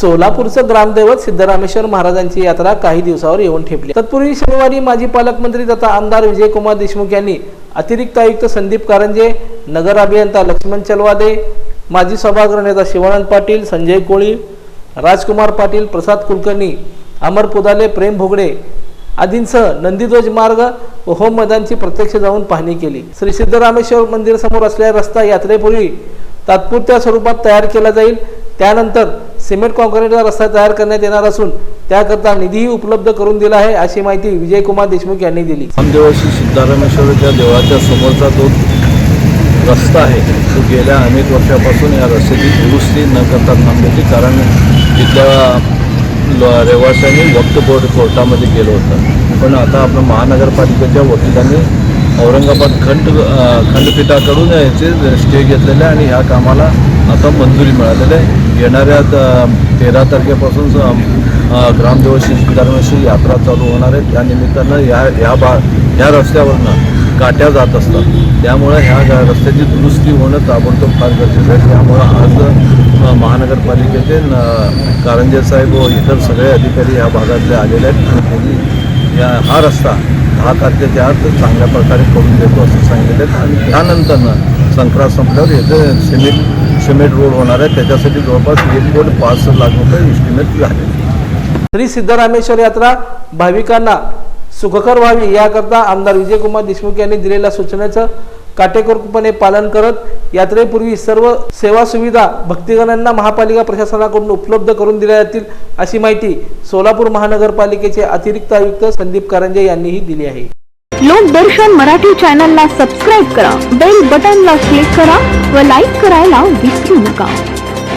सोलापूरचं ग्रामदैवत सिद्धरामेश्वर महाराजांची यात्रा काही दिवसावर येऊन ठेपली. तत्पूर्वी शनिवारी माजी पालकमंत्री तथा आमदार विजयकुमार देशमुख यांनी अतिरिक्त आयुक्त संदीप कारंजे नगर अभियंता लक्ष्मण चलवादे माजी सभागृह नेता शिवानंद पाटील संजय कोळी राजकुमार पाटील प्रसाद कुलकर्णी अमर पुदाले प्रेम भोगडे आदींसह नंदीध्वज मार्ग व होम मैदानची प्रत्यक्ष जाऊन पाहणी केली. श्री सिद्धरामेश्वर मंदिरासमोर असलेला रस्ता यात्रेपूर्वी तात्पुरत्या स्वरूपात तयार केला जाईल. त्यानंतर सिमेंट कॉन्क्रीटचा रस्ता तयार करण्यात येणार असून त्याकरता निधीही उपलब्ध करून दिला आहे अशी माहिती विजयकुमार देशमुख यांनी दिली. आमदेवाशी सिद्धारामेश्वरच्या देवळाच्या समोरचा जो रस्ता आहे तो गेल्या अनेक वर्षापासून या रस्त्याची दुरुस्ती न करता थांबल्याची कारण तिथल्या रहिवाशांनी वक्त बोर्ड कोर्टामध्ये गेलो होतं. पण आता आपलं महानगरपालिकेच्या वकिलांनी औरंगाबाद खंड खंडपीठाकडून याचे स्टे घेतलेले आहे आणि ह्या कामाला आता मंजुरी मिळालेली आहे. येणाऱ्या तेरा तारखेपासून ग्रामदेवशी सिद्धारामेश्वर यात्रा चालू होणार आहे. त्या निमित्तानं या ह्या बा ह्या रस्त्यावरनं काट्या जात असतात. त्यामुळे ह्या गा- रस्त्याची दुरुस्ती होणं ताबडतोब फार गरजेचं आहे. त्यामुळं आज महानगरपालिकेचे कारंजे साहेब व इतर सगळे अधिकारी या भागातले आलेले आहेत आणि त्यांनी या हा रस्ता दहा तारखेच्या आत चांगल्या प्रकारे करून देतो असं सांगितलं आहे. आणि त्यानंतरनं संक्रांत संपल्यावर येथे सिमेंट सिमेंट रोड होणार आहे. त्याच्यासाठी जवळपास एक कोट पाच लाख रुपये इस्टिमेट झाले. श्री सिद्धरामेश्वर यात्रा भाविकांना सुखकर व्हावी याकरता आमदार विजयकुमार देशमुख यांनी दिलेल्या सूचनेचं काटेकोरपणे पालन करत यात्रेपूर्वी सर्व सेवा सुविधा भक्तगणांना महापालिका प्रशासनाकडून उपलब्ध करून दिल्या जातील अशी माहिती सोलापूर महानगरपालिकेचे अतिरिक्त आयुक्त संदीप कारंजे यांनीही दिली आहे. लोकदर्शन मराठी चॅनलला सबस्क्राईब करा बेल बटनला क्लिक करा व लाईक करायला विसरू नका.